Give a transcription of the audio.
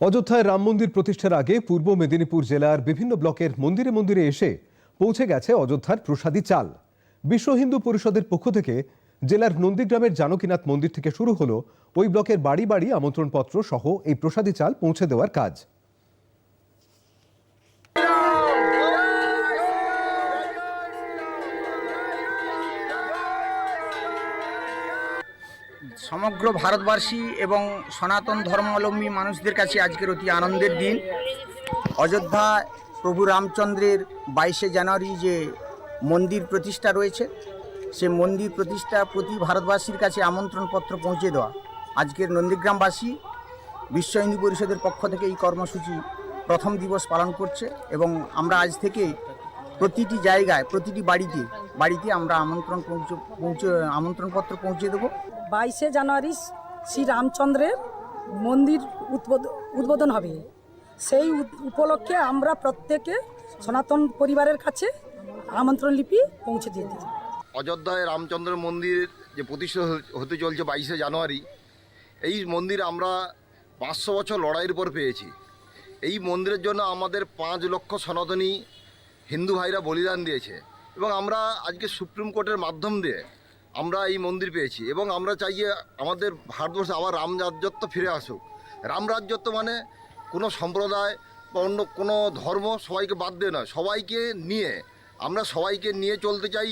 অযোধ্যায় রাম মন্দির প্রতিষ্ঠার আগে পূর্ব মেদিনীপুর জেলার বিভিন্ন ব্লকের মন্দিরে মন্দিরে এসে পৌঁছে গেছে অযোধ্যার প্রসাদী চাল। বিশ্ব হিন্দু পরিষদের পক্ষ থেকে জেলার নন্দীগ্রামের জানকীনাথ মন্দির থেকে শুরু হলো ওই ব্লকের বাড়ি বাড়ি আমন্ত্রণপত্র সহ এই প্রসাদী চাল পৌঁছে দেওয়ার কাজ। সমগ্র ভারতবাসী এবং সনাতন ধর্মাবলম্বী মানুষদের কাছে আজকের অতি আনন্দের দিন। অযোধ্যা প্রভু রামচন্দ্রের বাইশে জানুয়ারি যে মন্দির প্রতিষ্ঠা রয়েছে, সে মন্দির প্রতিষ্ঠা প্রতি ভারতবাসীর কাছে আমন্ত্রণপত্র পৌঁছে দেওয়া। আজকের নন্দীগ্রামবাসী বিশ্ব হিন্দু পরিষদের পক্ষ থেকে এই কর্মসূচি প্রথম দিবস পালন করছে এবং আমরা আজ থেকে প্রতিটি জায়গায় প্রতিটি বাড়িতে বাড়িতে আমরা আমন্ত্রণ পৌঁছে পৌঁছে আমন্ত্রণপত্র পৌঁছে দেবো। বাইশে জানুয়ারি শ্রী রামচন্দ্রের মন্দির উদ্বোধ- উদ্বোধন হবে। সেই উপলক্ষে আমরা প্রত্যেকে সনাতন পরিবারের কাছে আমন্ত্রণ লিপি পৌঁছে দিয়ে দিই। অযোধ্যায় রামচন্দ্র মন্দির যে প্রতিষ্ঠা হতে চলছে বাইশে জানুয়ারি এই মন্দির আমরা পাঁচশো বছর লড়াইয়ের পর পেয়েছি। এই মন্দিরের জন্য আমাদের পাঁচ লক্ষ সনাতনী হিন্দু ভাইরা বলিদান দিয়েছে এবং আমরা আজকে সুপ্রিম কোর্টের মাধ্যম দিয়ে আমরা এই মন্দির পেয়েছি এবং আমরা চাই যে আমাদের ভারতবর্ষে আবার রাম রাজ্যত্ব ফিরে আসুক। রাম রাজ্যত্ব মানে কোনো সম্প্রদায় বা অন্য কোনো ধর্ম সবাইকে বাদ দিয়ে নয়, সবাইকে নিয়ে, আমরা সবাইকে নিয়ে চলতে চাই।